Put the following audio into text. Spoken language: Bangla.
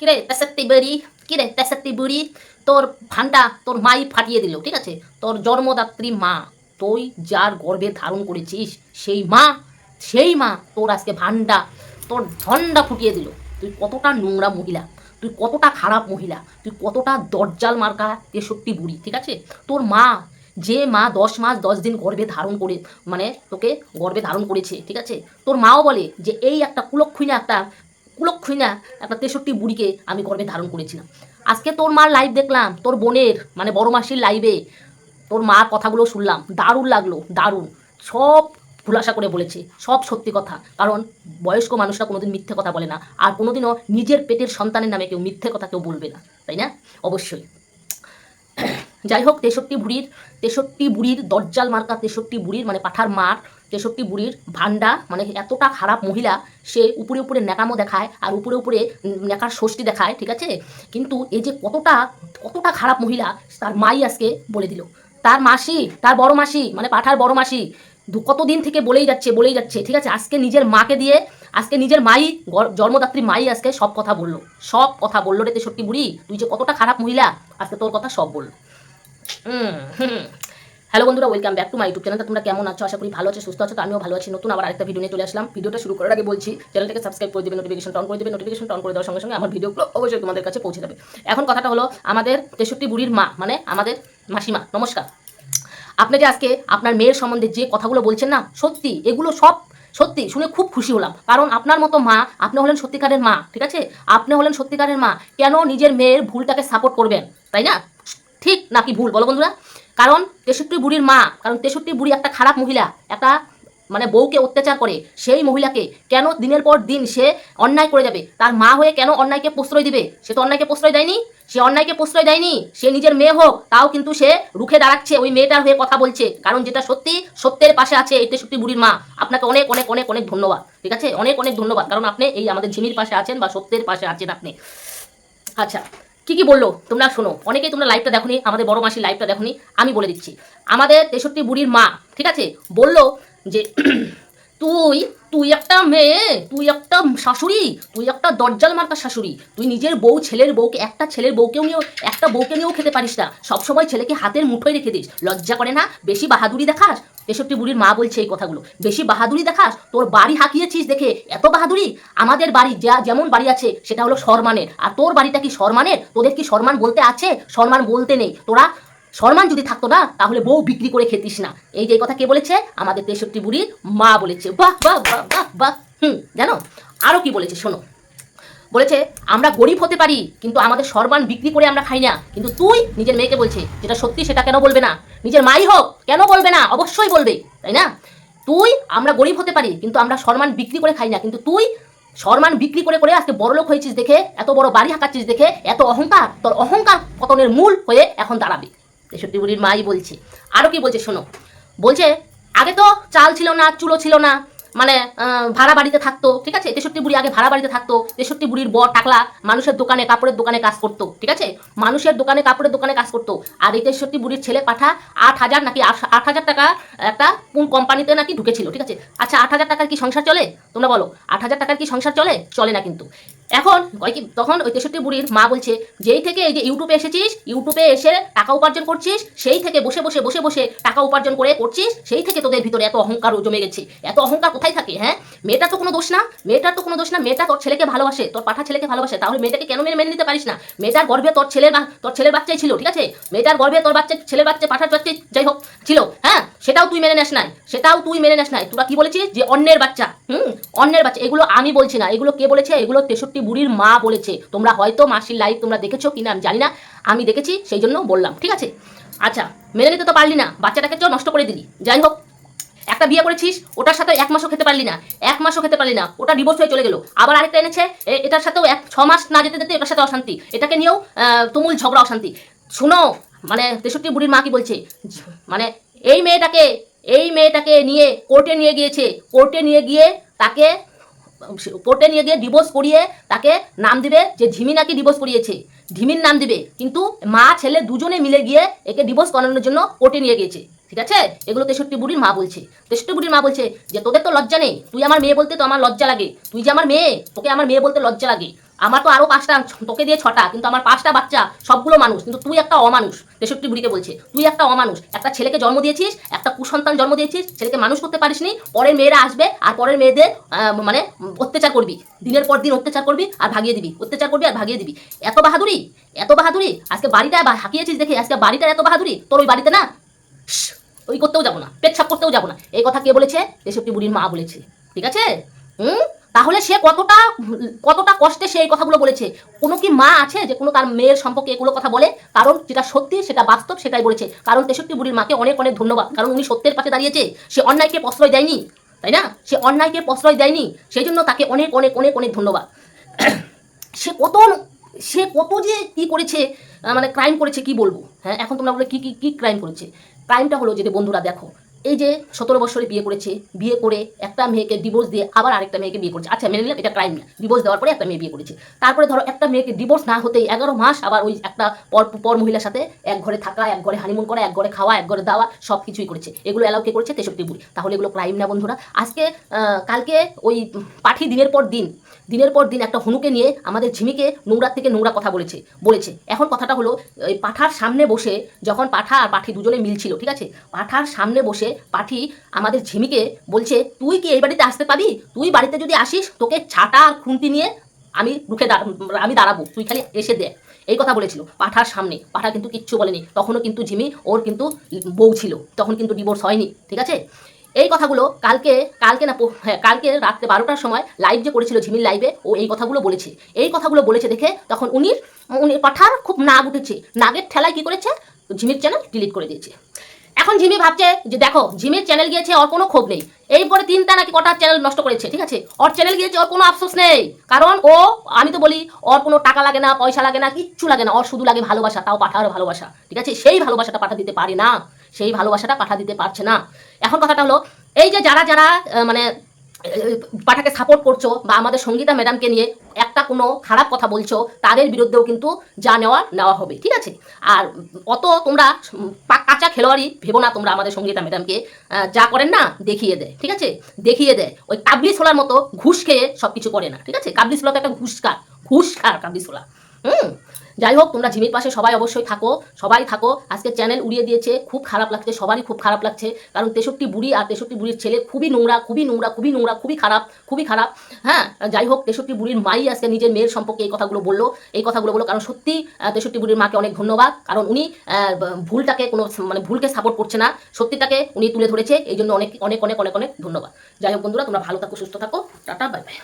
কিরে তেসাত্তি বেরি কিরে তেসাত্তি বুড়ি, তোর ভান্ডা, তোর মাই ফাটিয়ে দিল, ঠিক আছে? তোর জন্মদাত্রী মা, তুই যার গর্ভে ধারণ করেছিস, সেই মা সেই মা তোর আজকে ভান্ডা, তোর ঝন্ডা ফুটিয়ে দিল। তুই কতটা নোংরা মহিলা, তুই কতটা খারাপ মহিলা, তুই কতটা দরজাল মার্কা তেষট্টি বুড়ি, ঠিক আছে? তোর মা, যে মা দশ মাস দশ দিন গর্ভে ধারণ করে মানে তোকে গর্ভে ধারণ করেছে, ঠিক আছে? তোর মাও বলে যে, এই একটা কুলক্ষণীয় একটা কুলক্ষণীয় একটা তেষট্টি বুড়িকে আমি গর্ভে ধারণ করেছিলাম। আজকে তোর মার লাইভ দেখলাম, তোর বোনের মানে বড় মাসির লাইভে তোর মার কথাগুলো শুনলাম, দারুণ লাগল, দারুণ। সব খুলাসা করে বলেছে, সব সত্যি কথা। কারণ বয়স্ক মানুষরা কোনোদিন মিথ্যে কথা বলে না, আর কোনোদিনও নিজের পেটের সন্তানের নামে কেউ মিথ্যে কথা কেউ বলবে না, তাই না? অবশ্যই। যাই হোক, তেষট্টি বুড়ির তেষট্টি বুড়ির দরজাল মার্কা তেষট্টি বুড়ির মানে পাঠার মার তেষট্টি বুড়ির ভান্ডা মানে এতটা খারাপ মহিলা, সে উপরে উপরে ন্যাকামো দেখায় আর উপরে উপরে নেকার ষষ্ঠী দেখায়, ঠিক আছে? কিন্তু এই যে কতটা কতটা খারাপ মহিলা, তার মাই আজকে বলে দিল। তার মাসি, তার বড় মাসি মানে পাঠার বড় মাসি কতদিন থেকে বলেই যাচ্ছে বলেই যাচ্ছে, ঠিক আছে? আজকে নিজের মাকে দিয়ে, আজকে নিজের মাই জন্মদাত্রী মাই আজকে সব কথা বলল। সব কথা বলল রে তেষট্টি বুড়ি, তুই যে কতটা খারাপ মহিলা, আজকে তোর কথা সব বলল। হ্যালো বন্ধুরা welcome back to my YouTube চ্যানেলটা তোমরা কেমন আছো? আশা করি ভালো আছো, সুস্থ আছো, তো আমিও ভালো আছি। নতুন আবার আরেকটা ভিডিও নিয়ে চলে আসলাম। ভিডিওটা শুরু করার আগে বলছি চ্যানেলটাকে সাবস্ক্রাইব করে দেবে নোটিফিকেশন অন করে দেবে। নোটিফিকেশন অন করে দেওয়ার সঙ্গে সঙ্গে আমার ভিডিওগুলো অবশ্যই তোমাদের কাছে পৌঁছে যাবে এখন কথাটা হলো, আমাদের তেষট্টি বুড়ির মা মানে আমাদের মাসিমা, নমস্কার। আপনি যে আজকে আপনার মেয়ের সম্বন্ধে যে কথাগুলো বলছেন না, সত্যি, এগুলো সব সত্যি, শুনে খুব খুশি হলাম। কারণ আপনার মতো মা, আপনি হলেন সত্যিকারের মা, ঠিক আছে? আপনি হলেন সত্যিকারের মা, কেন নিজের মেয়ের ভুলটাকে সাপোর্ট করবেন? তাই না? ঠিক নাকি ভুল? বলো বন্ধুরা। কারণ তেষট্টি বুড়ির মা, কারণ তেষট্টি বুড়ি একটা খারাপ মহিলা, একটা মানে বউকে অত্যাচার করে, সেই মহিলাকে কেন দিনের পর দিন সে অন্যায় করে যাবে? তার মা হয়ে কেন অন্যায়কে প্রশ্রয় দিবে? সে তো অন্যায়কে প্রশ্রয় দেয়নি? সে অন্যায়কে প্রশ্রয় দেয়নি? সে নিজের মেয়ে হোক, তাও কিন্তু সে রুখে দাঁড়াচ্ছে, ওই মেয়েটার হয়ে কথা বলছে। কারণ যেটা সত্যি, সত্যের পাশে আছে এই তেষট্টি বুড়ির মা। আপনাকে অনেক অনেক অনেক অনেক ধন্যবাদ, ঠিক আছে? অনেক অনেক ধন্যবাদ, কারণ আপনি এই আমাদের ঝিমির পাশে আছেন বা সত্যের পাশে আছেন আপনি। আচ্ছা কি কি বলল? তোমরা শোনো। অনেকেই তোমরা লাইভটা দেখোনি, আমাদের বড় মাসির লাইভটা দেখোনি, আমি বলে দিচ্ছি। আমাদের তেষট্টি বুড়ির মা, ঠিক আছে? বলল যে তুই তুই একটা মেয়ে, তুই একটা শাশুড়ি, তুই একটা দরজাল মার্কা শাশুড়ি। তুই নিজের বউ, ছেলের বউকে, একটা ছেলের বউকেও নিয়েও, একটা বউকে নিয়েও খেতে পারিস না। সবসময় ছেলেকে হাতের মুঠোয় রেখে দিস। লজ্জা করে না? বেশি বাহাদুরি দেখাস? তেষট্টি বুড়ির মা বলছে এই কথাগুলো। বেশি বাহাদুরি দেখাস? তোর বাড়ি হাঁকিয়েছিস দেখে এত বাহাদুরি? আমাদের বাড়ি যা, যেমন বাড়ি আছে, সেটা হলো সম্মানের আর তোর বাড়িটা কি সম্মানের তোদের কি সম্মান বলতে আছে? সম্মান বলতে নেই। তোরা সম্মান যদি থাকতো না, তাহলে বউ বিক্রি করে খেতিস না। এই যে কথা কে বলেছে? আমাদের তেষট্টি বুড়ি মা বলেছে। বাহ বাহ বাহ বাহ বাহ। হুম, জানো? আরও কি বলেছে শোনো। বলেছে, আমরা গরিব হতে পারি, কিন্তু আমাদের সম্মান বিক্রি করে আমরা খাই না। কিন্তু তুই নিজের মেয়েকে বলছে, যেটা সত্যি সেটা কেন বলবে না? নিজের মাই হোক, কেন বলবে না? অবশ্যই বলবে। তাই না? তুই, আমরা গরিব হতে পারি, কিন্তু আমরা সম্মান বিক্রি করে খাই না। কিন্তু তুই সম্মান বিক্রি করে করে আজকে বড় লোক হয়েছিস দেখে, এত বড় বাড়ি হাঁকাচ্ছিস দেখে, এত অহংকার, তোর অহংকার পতনের মূল হয়ে এখন দাঁড়াবে। তেষট্টি মাই বলছে। আরও কি বলছে শোনো। বলছে, আগে তো চাল ছিল না, চুলো ছিল না। মানে ভাড়া বাড়িতে থাকতো, ঠিক আছে? তেষট্টি বুড়ি আগে ভাড়া বাড়িতে থাকতো, তেষট্টি বুড়ির বর টাকলা মানুষের দোকানে, কাপড়ের দোকানে কাজ করতো, ঠিক আছে? মানুষের দোকানে, কাপড়ের দোকানে কাজ করতো। আর এই তেষট্টি বুড়ির ছেলে পাঠা আট হাজার নাকি আট- হাজার টাকা একটা কোন কোম্পানিতে নাকি ঢুকেছিল, ঠিক আছে? আচ্ছা আট হাজার টাকার কি সংসার চলে? তোমরা বলো, আট হাজার টাকার কি সংসার চলে? চলে না কিন্তু। এখন তখন ওই তেষট্টি বুড়ির মা বলছে, যেই থেকে এই যে ইউটিউবে এসেছিস, ইউটিউবে এসে টাকা উপার্জন করছিস, সেই থেকে বসে বসে বসে বসে টাকা উপার্জন করে করছিস, সেই থেকে তোদের ভিতরে এত অহংকার জমে গেছে, এত অহংকার কোথায় থাকে হ্যাঁ? মেয়েটার তো কোনো দোষ না, মেয়েটার তো কোনো দোষ না, মেয়েটা তোর ছেলেকে ভালোবাসে, তোর পাঠা ছেলেকে ভালোবাসে, তাহলে মেয়েটাকে কেন মেনে মেনে নিতে পারিস না? মেয়েটার গর্ভে তোর ছেলের তোর ছেলের বাচ্চাই ছিল, ঠিক আছে? মেয়েটার গর্ভে তোর বাচ্চা ছেলের বাচ্চা পাঠার বাচ্চাই যাই হোক ছিল হ্যাঁ? সেটাও তুই মেনে নেস নাই, সেটাও তুই মেনে নেস নাই। তোরা কি বলেছিস? যে অন্যের বাচ্চা, হুম? অন্যের বাচ্চা, এগুলো আমি বলছি না, এগুলো কে বলেছে? এগুলো তেষট্টি বুড়ির মা বলেছে। তোমরা হয়তো মাসির লাইভ তোমরা দেখেছ কিনা আমি জানি না, আমি দেখেছি, সেই জন্য বললাম, ঠিক আছে? আচ্ছা মেনে নিতে তো পারলি না, বাচ্চাটাকে তো নষ্ট করে দিলি, যাই হোক একটা বিয়ে করেছিস, ওটার সাথে এক মাসও খেতে পারলি না, এক মাসও খেতে পারলি না, ওটা ডিভোর্স হয়ে চলে গেল। আবার আরেকটা এনেছে এটার সাথেও এক, ছ মাস না যেতে যেতে এটার সাথে অশান্তি। এটাকে নিয়েও তুমুল ঝগড়া, অশান্তি। শোনো মানে তেষট্টি বুড়ির মা কি বলছে? মানে এই মেয়েটাকে এই মেয়েটাকে নিয়ে কোর্টে নিয়ে গিয়েছে। কোর্টে নিয়ে গিয়ে তাকে কোর্টে নিয়ে গিয়ে ডিভোর্স করিয়ে তাকে নাম দিবে যে ঝিমি নাকি ডিভোর্স করিয়েছে। ঝিমির নাম দিবে। কিন্তু মা, ছেলে দুজনে মিলে গিয়ে একে ডিভোর্স করানোর জন্য কোর্টে নিয়ে গিয়েছে। ঠিক আছে? এগুলো তেষট্টি বুড়ির মা বলছে। তেষট্টি বুড়ির মা বলছে যে, তোদের তো লজ্জা নেই। তুই আমার মেয়ে বলতে তো আমার লজ্জা লাগে। তুই যে আমার মেয়ে, তোকে আমার মেয়ে বলতে লজ্জা লাগে। আমার তো আরও পাঁচটা তোকে দিয়ে ছটা, কিন্তু আমার পাঁচটা বাচ্চা সবগুলো মানুষ, কিন্তু তুই একটা অমানুষ, তেষট্টি বুড়িকে বলছে। তুই একটা অমানুষ। একটা ছেলেকে জন্ম দিয়েছিস, একটা কুসন্তান জন্ম দিয়েছিস, ছেলেকে মানুষ করতে পারিসনি, পরের মেয়েরা আসবে আর পরের মেয়েদের মানে অত্যাচার করবি। দিনের পর দিন অত্যাচার করবি আর ভাগিয়ে দিবি। অত্যাচার করবি আর ভাগিয়ে দিবি। এত বাহাদুরি? এত বাহাদুরি? আজকে বাড়িটা হাঁকিয়েছিস দেখে আজকে বাড়িটার এত বাহাদুরি? তোর ওই বাড়িতে না ওই করতেও যাব না, পেচ্ছাপ করতেও যাব না। এই কথা কে বলেছে? তেষট্টি বুড়ির মা বলেছে। ঠিক আছে? হুম? তাহলে সে কতটা কতটা কষ্টে সে এই কথাগুলো বলেছে? কোনো কি মা আছে যে কোনো তার মেয়ের সম্পর্কে এগুলো কথা বলে? কারণ যেটা সত্যি, সেটা বাস্তব, সেটাই বলেছে। কারণ তেষট্টি বুড়ির মাকে অনেক অনেক ধন্যবাদ। কারণ উনি সত্যের পাশে দাঁড়িয়েছে। সে অন্যায়কে প্রশ্রয় দেয়নি। তাই না? সে অন্যায়কে প্রশ্রয় দেয়নি। সেই জন্য তাকে অনেক অনেক অনেক অনেক ধন্যবাদ। সে কত সে কত যে কি করেছে মানে ক্রাইম করেছে কি বলব? হ্যাঁ এখন তোমরা বলে কি কি কি ক্রাইম করেছে? ক্রাইমটা হলো যদি বন্ধুরা দেখো, এই যে সতেরো বছরে বিয়ে করেছে, বিয়ে করে একটা মেয়েকে ডিভোর্স দিয়ে আবার আরেকটা মেয়েকে বিয়ে করেছে। আচ্ছা মেনে নিলাম, এটা ক্রাইম না। ডিভোর্স দেওয়ার পরে একটা মেয়ে বিয়ে করেছে। তারপরে ধরো একটা মেয়েকে ডিভোর্স না হতেই এগারো মাস আবার ওই একটা পর পর মহিলার সাথে এক ঘরে থাকা, এক ঘরে হানিমুন করা, এক ঘরে খাওয়া, এক ঘরে দেওয়া সব কিছুই করেছে। এগুলো অ্যালাউ কে করেছে? তেষট্টি বুড়ি। তাহলে এগুলো ক্রাইম না বন্ধুরা? আজকে কালকে ওই পাঠি দিনের পর দিন দিনের পর দিন একটা হনুকে নিয়ে আমাদের ঝিমিকে নোংরা থেকে নোংরা কথা বলেছে বলেছে। এখন কথাটা হলো, এই পাঠার সামনে বসে যখন পাঠা আর পাঠি দুজনে মিলছিল, ঠিক আছে? পাঠার সামনে বসে পাঠি আমাদের ঝিমিকে বলছে, তুই কি এই বাড়িতে আসতে পাবি তুই বাড়িতে যদি আসিস, তোকে ছাটা আর খুন্তি নিয়ে আমি রুখে আমি দাঁড়াবো। তুই খালি এসে দে এই কথা বলেছিল পাঠার সামনে। পাঠা কিন্তু কিচ্ছু বলেনি। তখনও কিন্তু ঝিমি, ওর কিন্তু বউ ছিল। তখন কিন্তু ডিভোর্স হয়নি, ঠিক আছে? এই কথাগুলো কালকে কালকে না হ্যাঁ কালকে রাত্রে বারোটার সময় লাইভ যে করেছিল ঝিমির লাইভে ও এই কথাগুলো বলেছে। এই কথাগুলো বলেছে দেখে তখন উনি উনি পাঠার খুব নাগ উঠেছে। নাগের ঠেলায় কী করেছে? ঝিমির চ্যানেল ডিলিট করে দিয়েছে। এখন ঝিমি ভাবছে যে দেখো, ঝিমির চ্যানেল গিয়েছে, ওর কোনো ক্ষোভ নেই। এই পরে তিনটা নাকি কটা চ্যানেল নষ্ট করেছে, ঠিক আছে? ওর চ্যানেল গিয়েছে, ওর কোনো আফসোস নেই। কারণ ও, আমি তো বলি, ওর কোনো টাকা লাগে না, পয়সা লাগে না, কিচ্ছু লাগে না। ওর শুধু লাগে ভালোবাসা, তাও পাঠার ভালোবাসা, ঠিক আছে? সেই ভালোবাসাটা পাঠা দিতে পারে না। সেই ভালোবাসাটা পাঠা দিতে পারছে না। এখন কথাটা হলো, এই যে যারা যারা মানে পাঠাকে সাপোর্ট করছ বা আমাদের সঙ্গীতা ম্যাডামকে নিয়ে একটা কোনো খারাপ কথা বলছো, তাদের বিরুদ্ধেও কিন্তু যা নেওয়া নেওয়া হবে, ঠিক আছে? আর অত তোমরা কাঁচা খেলোয়াড়ই ভেবো না তোমরা আমাদের সঙ্গীতা ম্যাডামকে যা করেন না, দেখিয়ে দেয়, ঠিক আছে? দেখিয়ে দেয়। ওই কাবলি ছোলার মতো ঘুষ খেয়ে সব কিছু করে না, ঠিক আছে? কাবলি ছোলা তো একটা ঘুষ খার ঘুষ খার কাবলি ছোলা যাই হোক তোমরা ঝিমির পাশে সবাই অবশ্যই থাকো, সবাই থাকো। আজকে চ্যানেল উড়িয়ে দিয়েছে, খুব খারাপ লাগছে, সবারই খুব খারাপ লাগছে। কারণ তেষট্টি বুড়ি আর তেষট্টি বুড়ির ছেলে খুবই নোংরা খুবই নোংরা খুবই নোংরা, খুবই খারাপ খুবই খারাপ। হ্যাঁ যাই হোক তেষট্টি বুড়ির মাই আজকে নিজের মেয়ের সম্পর্কে এই কথাগুলো বলল। এই কথাগুলো বলল কারণ সত্যি তেষট্টি বুড়ির মাকে অনেক ধন্যবাদ। কারণ উনি ভুলটাকে কোনো মানে ভুলকে সাপোর্ট করছে না। সত্যিটাকে উনি তুলে ধরেছে। এই জন্য অনেক অনেক অনেক অনেক অনেক ধন্যবাদ। যাই হোক বন্ধুরা, তোমরা ভালো থাকো, সুস্থ থাকো। Tata bye bye